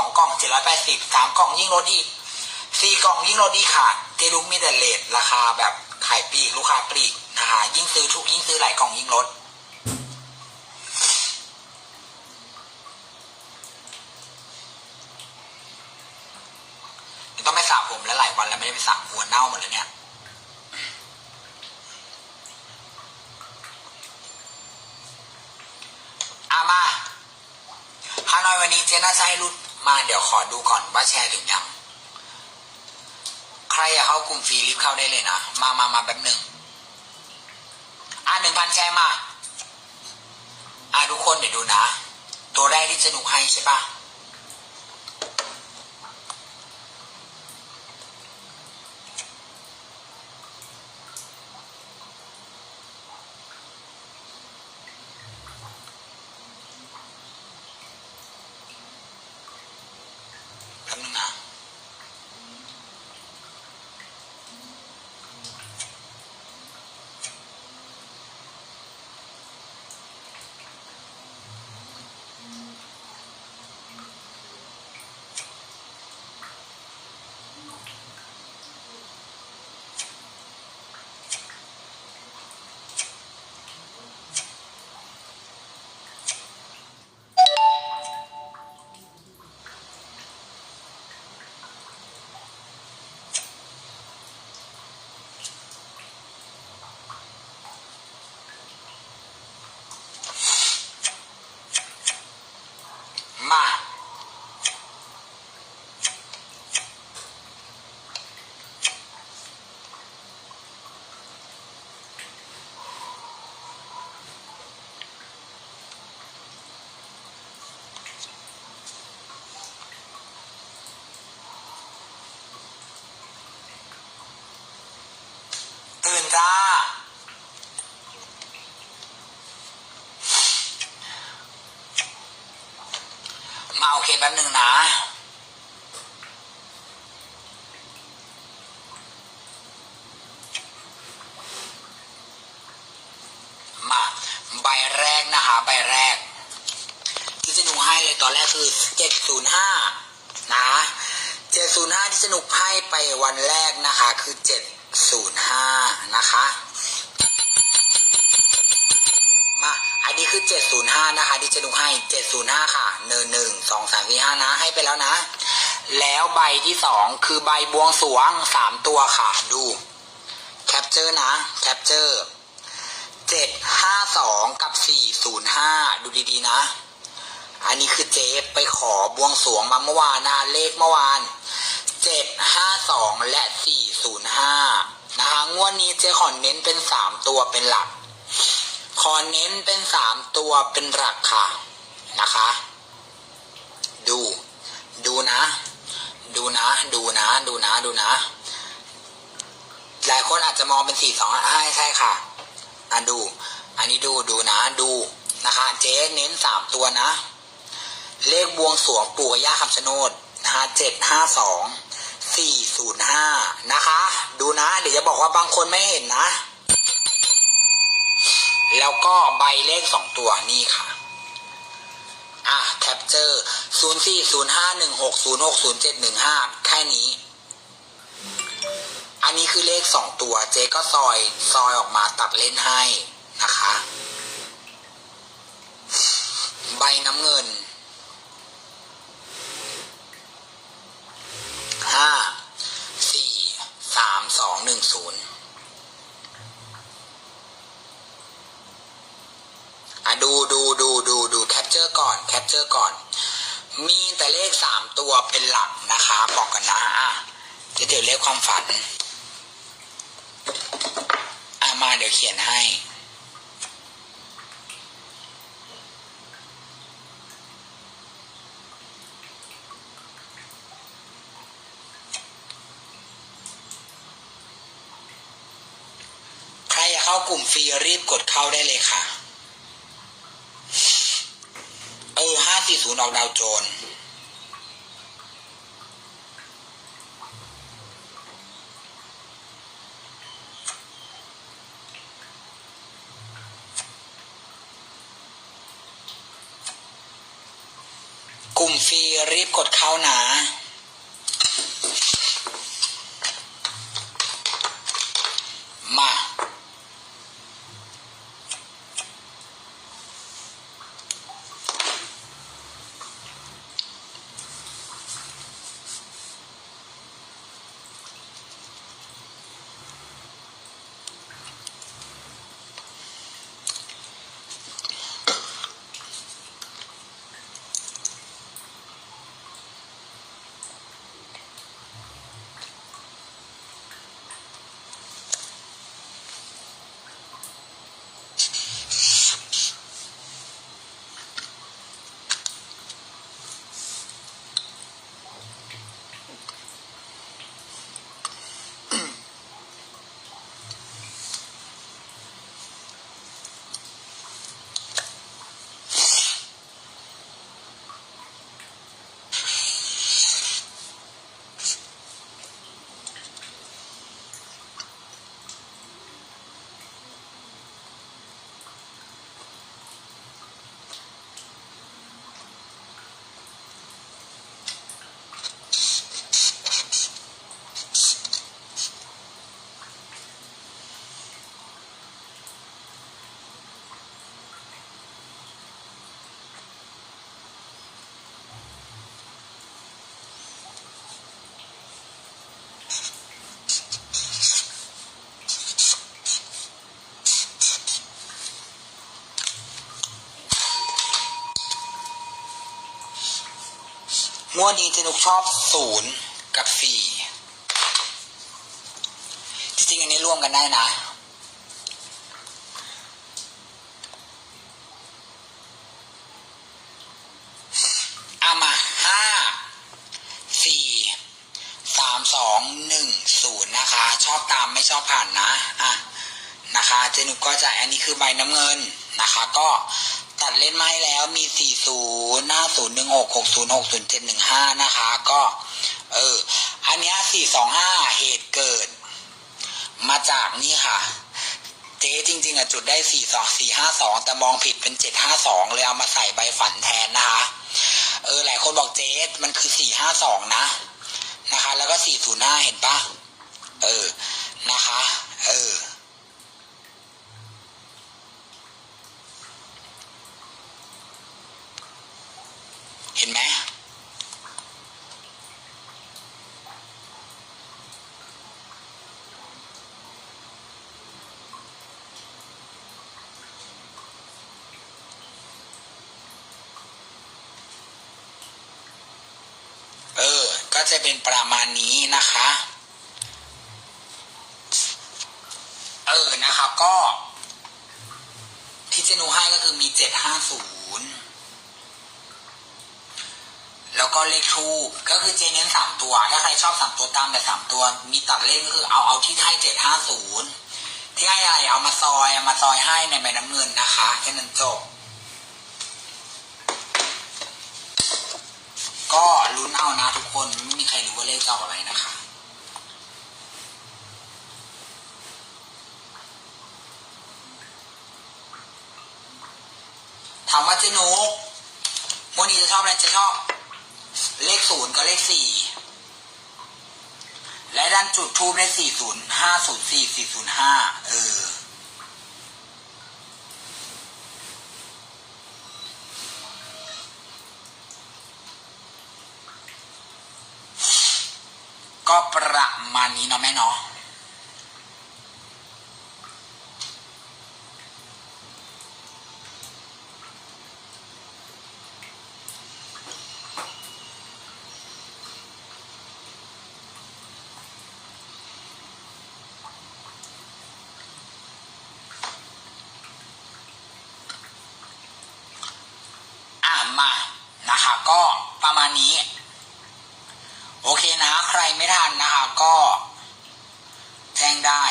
องกล่องเจ็ดร้อยแปดสิบสามกล่องยิ่งลดอีกสี่กล่องยิ่งลดอีกค่ะเจลุกมีแต่เลทราคาแบบขายปลีกลูกค้าปลีกนะคะยิ่งซื้อทุกยิ่งซื้อหลายกล่องยิ่งลดต้องไปสระผมแล้วหลายวันแล้วไม่ได้ไปสระหัวเน่าหมดแล้วเนี่ยอามาฮานอยวันนี้เจน่าจะให้รุดาเดี๋ยวขอดูก่อนว่าแชร์ถึงยัง ใครอยากเข้ากลุ่มฟรีรีบเข้าได้เลยนะ มามามาแป๊บหนึ่งอ่าหนึ่งพันแชร์มา อ่าทุกคนเดี๋ยวดูนะ ตัวแรกที่จะนุกให้ใช่ปะแเคแป๊บหนึ่งนะมาใบแรกนะคะใบแรก ที่จะหนูให้เลยตอนแรกคือ705นะ705ที่จะหนูให้ไปวันแรกนะคะ คือ705นะคะ อันนี้คือ 705 นะคะที่จะดูให้ 705 ค่ะเนินหนึ่งสองสามสี่ห้านะ ให้ไปแล้วนะ แล้วใบที่สองคือใบบวงสรวงสามตัวค่ะดูแคปเจอร์นะแคปเจอร์752กับ405ดูดีๆนะ อันนี้คือเจ๊ไปขอบวงสรวงมาเมื่อวานนะเลขเมื่อวาน752และ405นะคะงวดนี้เจ๊ขอเน้นเป็น3ตัวเป็นหลัก ขอเน้นเป็นสามตัวเป็นหลักค่ะนะคะ ดู ดูนะ ดูนะ ดูนะ ดูนะ ดูนะ หลายคนอาจจะมองเป็นสี่สองอ่ใช่ค่ะอะดู อันนี้ดูดูนะ ดูนะคะ เจ๊เน้นสามตัวนะ เลขบวงสรวงปู่ย่าคำชะโนดนะคะเจ็ดห้าสองสี่ศูนย์ห้านะคะ ดูนะ เดี๋ยวจะบอกว่าบางคนไม่เห็นนะ แล้วก็ใบเลขสองตัวนี่ค่ะ อะแคปเจอร์ศูนย์สี่ศูนย์ห้าหนึ่งหกศูนย์หกศูนย์เจ็ดหนึ่งห้าแค่นี้ อันนี้คือเลขสองตัว เจ๊ก็ซอยซอยออกมาตัดเล่นให้นะคะ ใบน้ำเงินห้าสี่สามสองหนึ่งศูนย์ อะดูดูดูดูดูแคปเจอร์ก่อนแคปเจอร์ก่อน มีแต่เลขสามตัวเป็นหลักนะคะ บอกกันนะอะเดี๋ยวเดี๋ยวเลขความฝันอะมาเดี๋ยวเขียนให้ใครอยากเข้ากลุ่มฟรีรีบกดเข้าได้เลยค่ะ ที่ศูนย์ออกดาวโจนกลุ่มฟรีรีบกดเข้านะ งวดนี้เจนุกชอบศูนย์กับสี่จริงๆอันนี้ร่วมกันได้นะ เอามาห้าสี่สามสองหนึ่งศูนย์นะคะ ชอบตามไม่ชอบผ่านนะ อะ นะคะ เจนุกก็จะอันนี้คือใบน้ำเงินนะคะ ก็ ตัดเล่นไม้แล้วมี 40 หน้า 0 1 6 6 0 6 0 7 1 5 นะคะ ก็ เออ อันเนี้ย425 เหตุเกิด มาจากนี่ค่ะ เจ๊จริง ๆอะจุดได้ 4 2 4 5 2 แต่มองผิดเป็น 752 เลยเอามาใส่ใบฝันแทนนะคะ เออ หลายคนบอกเจ๊มันคือ 452 นะ นะคะ แล้วก็ 405 เห็นปะเออ นะคะ เออ เห็นไหม เออ ก็ จะเป็นประมาณนี้นะคะ เออนะคะก็ที่เจนูให้ก็คือมีเจ็ดห้าศูนย์แล้วก็เลขทูบก็คือเจเน้นสามตัว ถ้าใครชอบสามตัวตามแต่สามตัว มีตัดเล่นก็คือเอาเอาที่ให้เจ็ดห้าศูนย์ที่ให้อะไรเอามาซอยเอามาซอยให้ในใบน้ำเงินนะคะแค่นั้นจบก็ลุ้นเอา มีใครรู้ว่าเลขจออกอะไรนะคะถามว่าเจนุกวันนี้จะชอบอะไรจะชอบ เลขศูนย์กับเลขสี่และด้านจุดทูบได้สี่ศูนย์ห้าศูนย์สี่สี่ศูนย์ห้าเออ ก็ประมาณ นี้เนาะแม่เนาะมานะคะก็ประมาณนี้ โอเคนะ ใครไม่ทันนะคะก็ แจ้งได้